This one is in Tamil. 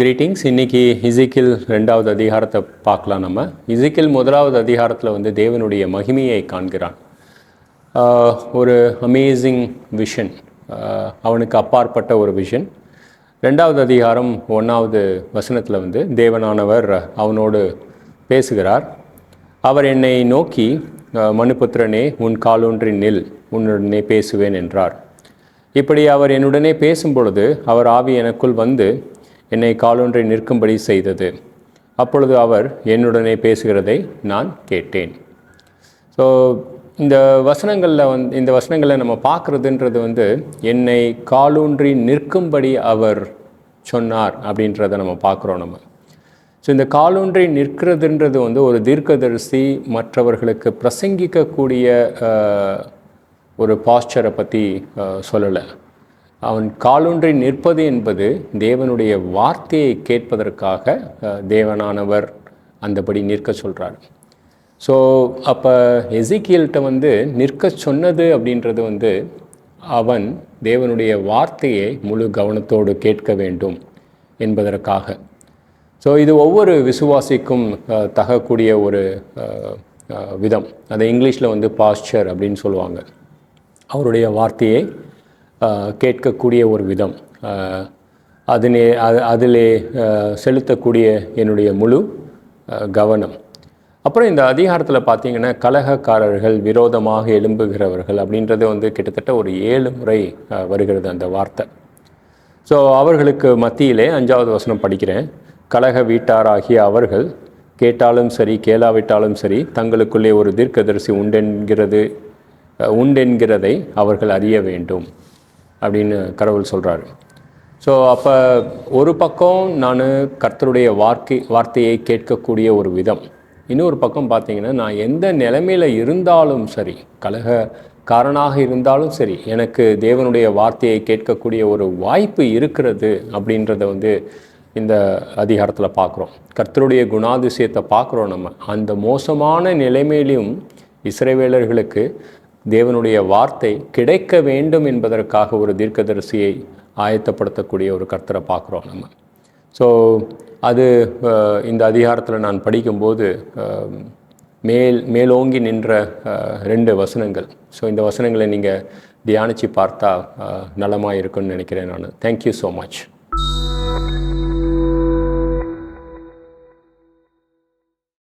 கிரீட்டிங்ஸ் இன்னைக்கு இசிக்கில் ரெண்டாவது அதிகாரத்தை பார்க்கலாம் நம்ம. இசிக்கில் முதலாவது அதிகாரத்தில் வந்து தேவனுடைய மகிமையை காண்கிறான். ஒரு அமேசிங் விஷன் அவனுக்கு அப்பாற்பட்ட ஒரு விஷன் ரெண்டாவது அதிகாரம் ஒன்றாவது வசனத்தில் வந்து தேவனானவர் அவனோடு பேசுகிறார். அவர் என்னை நோக்கி மனுபுத்திரனே உன் காலொன்றி நில் உன்னுடனே பேசுவேன் என்றார். இப்படி அவர் என்னுடனே பேசும் பொழுது அவர் ஆவி எனக்குள் வந்து என்னை காலொன்றை நிற்கும்படி செய்தது. அப்பொழுது அவர் என்னுடனே பேசுகிறதை நான் கேட்டேன். ஸோ இந்த வசனங்களில் வந்து இந்த வசனங்களை நம்ம பார்க்குறதுன்றது வந்து என்னை காலூன்றி நிற்கும்படி அவர் சொன்னார் அப்படின்றத நம்ம பார்க்குறோம் நம்ம. ஸோ இந்த காலூன்றி நிற்கிறதுன்றது வந்து ஒரு தீர்க்கதரிசி மற்றவர்களுக்கு பிரசங்கிக்கக்கூடிய ஒரு பாஸ்டரை பற்றி சொல்லலை. அவன் காலூன்றி நிற்பது என்பது தேவனுடைய வார்த்தையை கேட்பதற்காக தேவனானவர் அந்தபடி நிற்க சொல்கிறார் ஸோ அப்போ எசிக்கியல்கிட்ட வந்து நிற்க சொன்னது அப்படின்றது வந்து அவன் தேவனுடைய வார்த்தையை முழு கவனத்தோடு கேட்க வேண்டும் என்பதற்காக. ஸோ இது ஒவ்வொரு விசுவாசிக்கும் தகக்கூடிய ஒரு விதம். அதை இங்கிலீஷில் வந்து பாஸ்டர் அப்படின்னு சொல்லுவாங்க. அவருடைய வார்த்தையை கேட்கக்கூடிய ஒரு விதம். அதனே அதிலே அது அதிலே செலுத்தக்கூடிய என்னுடைய முழு கவனம். அப்புறம் இந்த அதிகாரத்தில் பார்த்தீங்கன்னா கலகக்காரர்கள் விரோதமாக எழும்புகிறவர்கள் அப்படின்றது வந்து கிட்டத்தட்ட ஒரு ஏழு முறை வருகிறது அந்த வார்த்தை. ஸோ அவர்களுக்கு மத்தியிலே அஞ்சாவது வசனம் படிக்கிறேன். கலக வீட்டாராகிய அவர்கள் கேட்டாலும் சரி கேளாவிட்டாலும் சரி தங்களுக்குள்ளே ஒரு தீர்க்கதரிசி உண்டென்கிறது உண்டென்கிறதை அவர்கள் அறிய வேண்டும். அப்படின்னு கடவுள் சொல்கிறாரு ஸோ அப்போ ஒரு பக்கம் நான் கர்த்தருடைய வார்த்தை வார்த்தையை கேட்கக்கூடிய ஒரு விதம். இன்னொரு பக்கம் பார்த்தீங்கன்னா நான் எந்த நிலைமையில் இருந்தாலும் சரி கலகக்காரனாக இருந்தாலும் சரி எனக்கு தேவனுடைய வார்த்தையை கேட்கக்கூடிய ஒரு வாய்ப்பு இருக்கிறது அப்படின்றத வந்து இந்த அதிகாரத்தில் பார்க்குறோம் கர்த்தருடைய குணாதிசயத்தை பார்க்குறோம் நம்ம. அந்த மோசமான நிலைமையிலும் இஸ்ரேவேலர்களுக்கு தேவனுடைய வார்த்தை கிடைக்க வேண்டும் என்பதற்காக ஒரு தீர்க்கதரிசியை ஆயத்தப்படுத்தக்கூடிய ஒரு கர்த்தரை பார்க்குறோம் நம்ம. ஸோ அது இந்த அதிகாரத்தில் நான் படிக்கும்போது மேல் மேலோங்கி நின்ற ரெண்டு வசனங்கள். ஸோ இந்த வசனங்களை நீங்கள் தியானித்து பார்த்தா நலமாக இருக்கும்னு நினைக்கிறேன் நான். Thank you so much